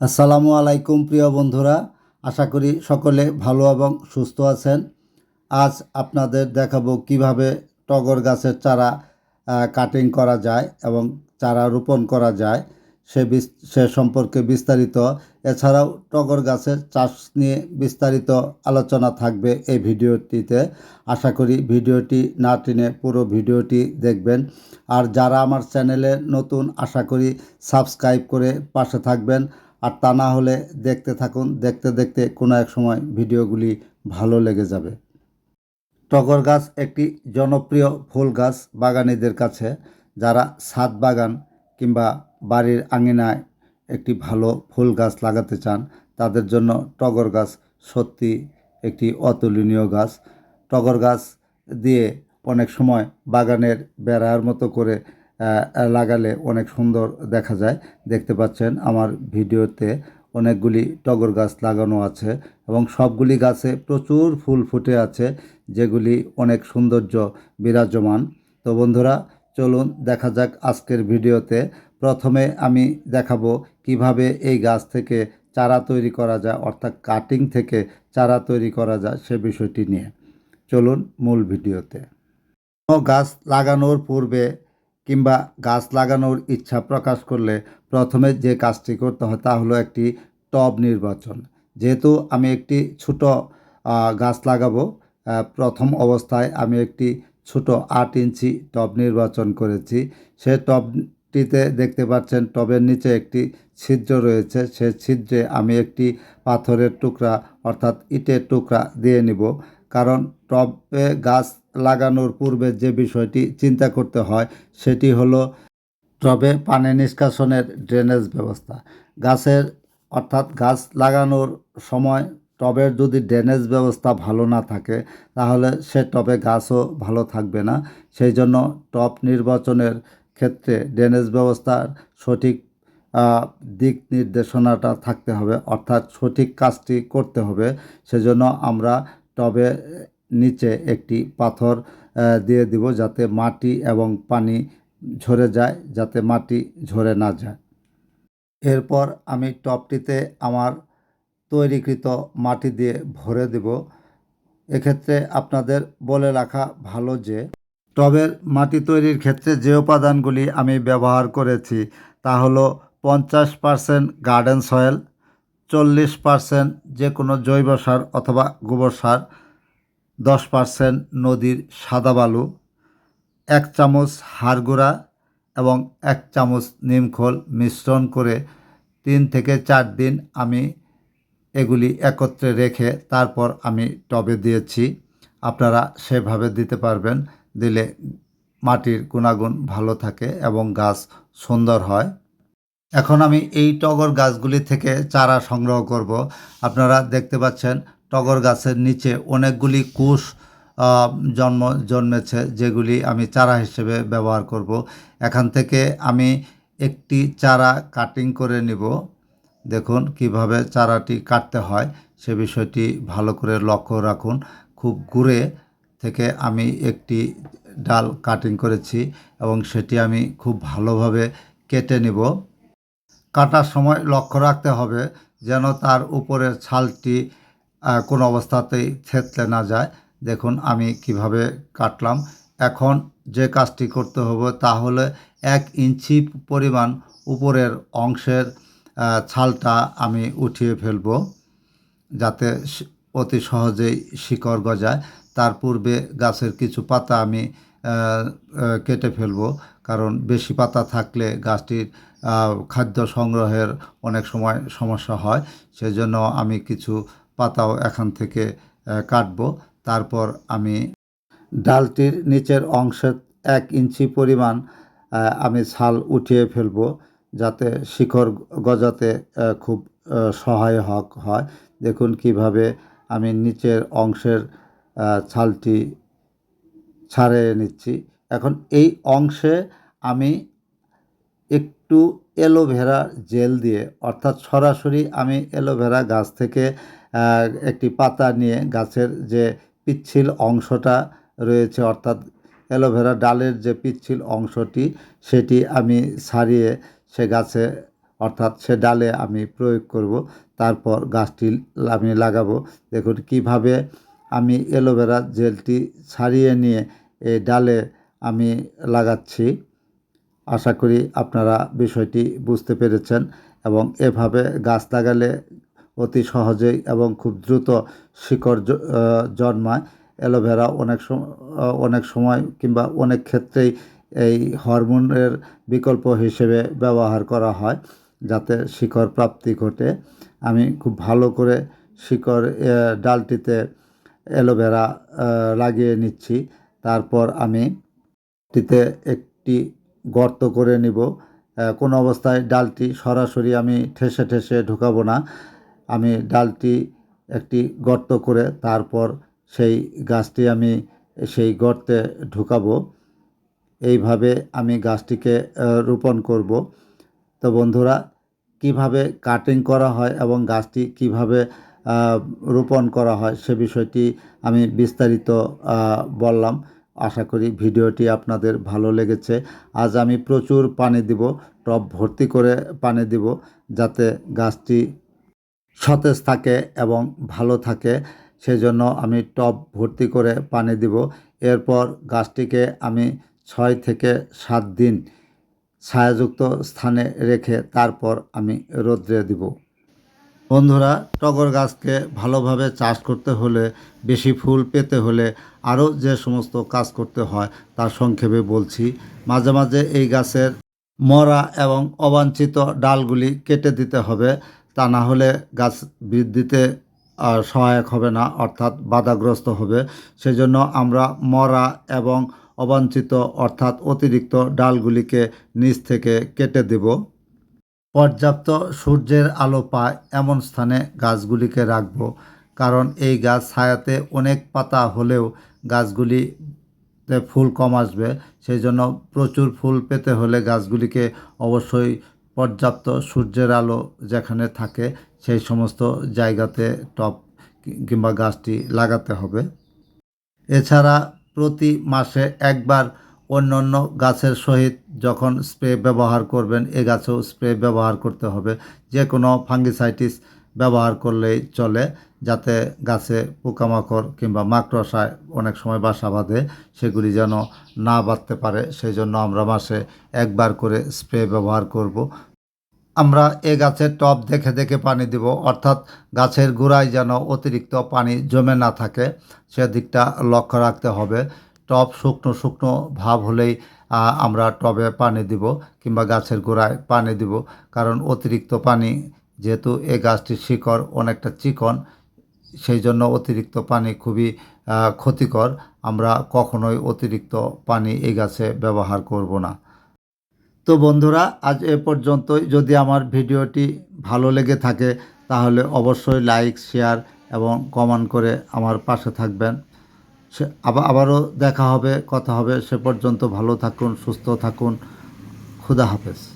আসসালামু আলাইকুম, প্রিয় বন্ধুরা। আশা করি সকলে ভালো এবং সুস্থ আছেন। আজ আপনাদের দেখাবো কীভাবে টগর গাছের চারা কাটিং করা যায় এবং চারা রোপণ করা যায়। সে সে সম্পর্কে বিস্তারিত। এছাড়াও টগর গাছের চাষ নিয়ে বিস্তারিত আলোচনা থাকবে এই ভিডিওটিতে। আশা করি ভিডিওটি না টেনে পুরো ভিডিওটি দেখবেন। আর যারা আমার চ্যানেলে নতুন, আশা করি সাবস্ক্রাইব করে পাশে থাকবেন। আর তা না হলে দেখতে থাকুন, দেখতে দেখতে কোনো এক সময় ভিডিওগুলি ভালো লেগে যাবে। টগর গাছ একটি জনপ্রিয় ফুল গাছ বাগানীদের কাছে, যারা ছাদ বাগান কিংবা বাড়ির আঙিনায় একটি ভালো ফুল গাছ লাগাতে চান, তাদের জন্য টগর গাছ সত্যি একটি অতুলনীয় গাছ। টগর গাছ দিয়ে অনেক সময় বাগানের বেড়ার মতো করে লাগালে অনেক সুন্দর দেখা যায়। দেখতে পাচ্ছেন আমার ভিডিওতে অনেকগুলি টগর গাছ লাগানো আছে এবং সবগুলি গাছে প্রচুর ফুল ফুটে আছে যেগুলি অনেক সৌন্দর্য বিরাজমান। তো বন্ধুরা, চলুন দেখা যাক আজকের ভিডিওতে। প্রথমে আমি দেখাবো কীভাবে এই গাছ থেকে চারা তৈরি করা যায়, অর্থাৎ কাটিং থেকে চারা তৈরি করা যায় সে বিষয়টি নিয়ে। চলুন মূল ভিডিওতে। গাছ লাগানোর পূর্বে কিংবা গাছ লাগানোর ইচ্ছা প্রকাশ করলে প্রথমে যে কাজটি করতে হয় তা হলো একটি টব নির্বাচন। যেহেতু আমি একটি ছোট গাছ লাগাবো প্রথম অবস্থায় আমি একটি ছোট আট ইঞ্চি টব নির্বাচন করেছি। সে টবটিতে দেখতে পাচ্ছেন টবের নিচে একটি ছিদ্র রয়েছে। সে ছিদ্রে আমি একটি পাথরের টুকরা অর্থাৎ ইটের টুকরা দিয়ে নিব। কারণ টবে গাছ লাগানোর পূর্বে যে বিষয়টি চিন্তা করতে হয়, সেটি হলো টবে পানি নিষ্কাশনের ড্রেনেজ ব্যবস্থা। গাছের, অর্থাৎ গাছ লাগানোর সময় টবের যদি ড্রেনেজ ব্যবস্থা ভালো না থাকে, তাহলে সে টবে গাছও ভালো থাকবে না। সেই জন্য টব নির্বাচনের ক্ষেত্রে ড্রেনেজ ব্যবস্থার সঠিক দিক নির্দেশনাটা থাকতে হবে, অর্থাৎ সঠিক কাজটি করতে হবে। সেজন্য আমরা টবে নিচে একটি পাথর দিয়ে দিব যাতে মাটি এবং পানি ঝরে যায়, যাতে মাটি ঝরে না যায়। এরপর আমি টবটিতে আমার তৈরিকৃত মাটি দিয়ে ভরে দেব। এক্ষেত্রে আপনাদের বলে রাখা ভালো যে, টবের মাটি তৈরির ক্ষেত্রে যে উপাদানগুলি আমি ব্যবহার করেছি তা হলো পঞ্চাশ পারসেন্ট গার্ডেন সয়েল চল্লিশ পারসেন্ট যে কোনো জৈব সার অথবা গোবর সার, দশ পারসেন্ট নদীর সাদা বালু, এক চামচ হাড় গুঁড়া এবং এক চামচ নিমখোল মিশ্রণ করে তিন থেকে চার দিন আমি এগুলি একত্রে রেখে তারপর আমি টবে দিয়েছি। আপনারা সেভাবে দিতে পারবেন, দিলে মাটির গুণাগুণ ভালো থাকে এবং গাছ সুন্দর হয়। এখন আমি এই টগর গাছগুলি থেকে চারা সংগ্রহ করব। আপনারা দেখতে পাচ্ছেন, টগর গাছের নিচে অনেকগুলি কুশ জন্ম, জন্মেছে, যেগুলি আমি চারা হিসেবে ব্যবহার করব। এখান থেকে আমি একটি চারা কাটিং করে নিব। দেখুন কীভাবে চারাটি কাটতে হয়, সে বিষয়টি ভালো করে লক্ষ্য রাখুন। খুব ঘুরে থেকে আমি একটি ডাল কাটিং করেছি এবং সেটি আমি খুব ভালোভাবে কেটে নিব। কাটার সময় লক্ষ্য রাখতে হবে যেন তার উপরের ছালটি কোনো অবস্থাতেই থেতলে না যায়। দেখুন, আমি কীভাবে কাটলাম। এখন যে কাজটি করতে হবে তা হলে এক ইঞ্চি পরিমাণ উপরের অংশের ছালটা আমি উঠিয়ে ফেলব যাতে অতি সহজেই শিকড় গজায়। তার পূর্বে গাছের কিছু পাতা আমি কেটে ফেলব। কারণ বেশি পাতা থাকলে গাছটির খাদ্য সংগ্রহের অনেক সময় সমস্যা হয়। সেজন্য আমি কিছু পাতাও এখান থেকে কাটবো। তারপর আমি ডালটির নিচের অংশের এক ইঞ্চি পরিমাণ আমি ছাল উঠিয়ে ফেলব যাতে শিকড় গজাতে খুব সহায় হক হয়। দেখুন কীভাবে আমি নিচের অংশের ছালটি ছাড়িয়ে নিচ্ছি। এখন এই অংশে আমি একটু অ্যালোভেরা জেল দিয়ে, অর্থাৎ সরাসরি আমি অ্যালোভেরা গাছ থেকে একটি পাতা নিয়ে গাছের যে পিচ্ছিল অংশটা রয়েছে, অর্থাৎ অ্যালোভেরা ডালের যে পিচ্ছিল অংশটি, সেটি আমি ছাড়িয়ে সে গাছে, অর্থাৎ সে ডালে আমি প্রয়োগ করব। তারপর গাছটি আমি লাগাবো। দেখুন কীভাবে আমি অ্যালোভেরা জেলটি ছাড়িয়ে নিয়ে এই ডালে আমি লাগাচ্ছি। আশা করি আপনারা বিষয়টি বুঝতে পেরেছেন এবং এভাবে গাছ লাগালে অতি সহজেই এবং খুব দ্রুত শিকড় জন্মায়। অ্যালোভেরা অনেক সময় অনেক সময় কিংবা অনেক ক্ষেত্রেই এই হরমোনের বিকল্প হিসেবে ব্যবহার করা হয় যাতে শিকড় প্রাপ্তি ঘটে। আমি খুব ভালো করে শিকড় ডালটিতে অ্যালোভেরা লাগিয়ে নিচ্ছি। তারপর আমি টিতে একটি গর্ত করে নিব। কোনো অবস্থায় ডালটি সরাসরি আমি ঠেসে ঠেসে ঢুকাবো না। আমি ডালটি একটি গর্ত করে তারপর সেই গাছটি আমি সেই গর্তে ঢুকাবো। এইভাবে আমি গাছটিকে রোপণ করব। তো বন্ধুরা, কীভাবে কাটিং করা হয় এবং গাছটি কীভাবে রোপণ করা হয়, সে বিষয়টি আমি বিস্তারিত বললাম। আশা করি ভিডিওটি আপনাদের ভালো লেগেছে। আজ আমি প্রচুর পানি দিব, টব ভর্তি করে পানি দিব, যাতে গাছটি সতেজ থাকে এবং ভালো থাকে। সেজন্য আমি টব ভর্তি করে পানি দিব। এরপর গাছটিকে আমি ছয় থেকে সাত দিন ছায়াযুক্ত স্থানে রেখে তারপর আমি রোদ্রে দিব। বন্ধুরা, টগর গাছকে ভালোভাবে চাষ করতে হলে, বেশি ফুল পেতে হলে আরও যে সমস্ত কাজ করতে হয় তার সংক্ষেপে বলছি। মাঝে মাঝে এই গাছের মরা এবং অবাঞ্ছিত ডালগুলি কেটে দিতে হবে, তা না হলে গাছ বৃদ্ধিতে সহায়ক হবে না, অর্থাৎ বাধাগ্রস্ত হবে। সেজন্য আমরা মরা এবং অবাঞ্ছিত, অর্থাৎ অতিরিক্ত ডালগুলিকে নিচ থেকে কেটে দেব। পর্যাপ্ত সূর্যের আলো পায় এমন স্থানে গাছগুলিকে রাখব, কারণ এই গাছ ছায়াতে অনেক পাতা হলেও গাছগুলিতে ফুল কম আসবে। সেই জন্য প্রচুর ফুল পেতে হলে গাছগুলিকে অবশ্যই পর্যাপ্ত সূর্যের আলো যেখানে থাকে সেই সমস্ত জায়গাতে কি- কিংবা গাছটি লাগাতে হবে। এছাড়া প্রতি মাসে একবার অন্য অন্য গাছের সহিত যখন স্প্রে ব্যবহার করবেন, এ গাছেও স্প্রে ব্যবহার করতে হবে। যে কোনো ফাঙ্গিসাইটিস ব্যবহার করলেই চলে, যাতে গাছে পোকামাকড় কিংবা মাকড়সায় অনেক সময় বাসা বাঁধে, সেগুলি যেন না বাঁধতে পারে, সেই জন্য আমরা মাসে একবার করে স্প্রে ব্যবহার করব। আমরা এ গাছের টব দেখে দেখে পানি দিব, অর্থাৎ গাছের গোড়ায় যেন অতিরিক্ত পানি জমে না থাকে সেদিকটা লক্ষ্য রাখতে হবে। টব শুকনো শুকনো ভাব হলেই আমরা টবে পানি দিব কিংবা গাছের গোড়ায় পানি দিব। কারণ অতিরিক্ত পানি যেহেতু এ গাছটির শিকড় অনেকটা চিকন, সেই জন্য অতিরিক্ত পানি খুবই ক্ষতিকর। আমরা কখনোই অতিরিক্ত পানি এই গাছে ব্যবহার করব না। তো বন্ধুরা, আজ এ পর্যন্তই। যদি আমার ভিডিওটি ভালো লেগে থাকে, তাহলে অবশ্যই লাইক, শেয়ার এবং কমেন্ট করে আমার পাশে থাকবেন। সে আবার, আবারও দেখা হবে, কথা হবে। সে পর্যন্ত ভালো থাকুন, সুস্থ থাকুন। খুদা হাফেজ।